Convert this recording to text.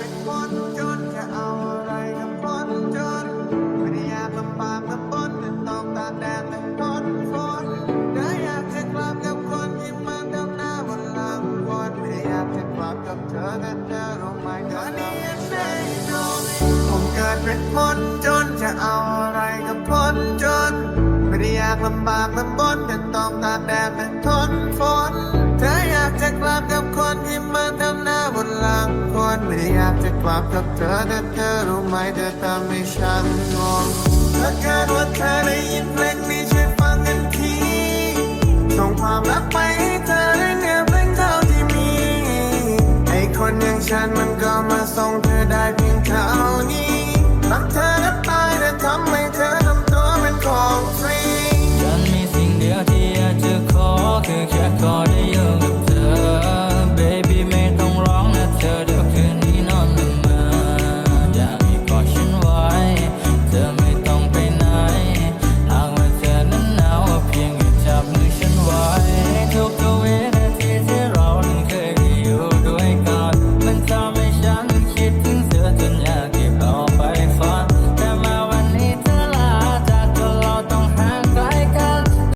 เป็นคนจนจะเอาอะไรกับคนจนไม่ได้อยากลำบากลำบนแต่ต้องตากแดดแต่ทนฝนเธออยากจะกลับกับคนที่มันดำหน้าบนหลังวนไม่ได้อยากจะกลับกับเธอแต่เธอรู้ไหมเธอนี่ยังไงโดนผมเกิดเป็นคนจนจะเอาอะไรกับคนจนไม่ได้อยากลำบากลำบนแต่ต้องตากแดดแต่ จะกลับกับเธอแต่เธอรู้ไหมเธอทำให้ฉันงงถ้าเกิดว่าเธอได้ยินเพลงนี้ช่วยฟังกันทีส่งความรักไปให้เธอได้เนี่ยเพลงเท่าที่มีไอคนอย่างฉันมันก็มาส่งเธอได้เพียง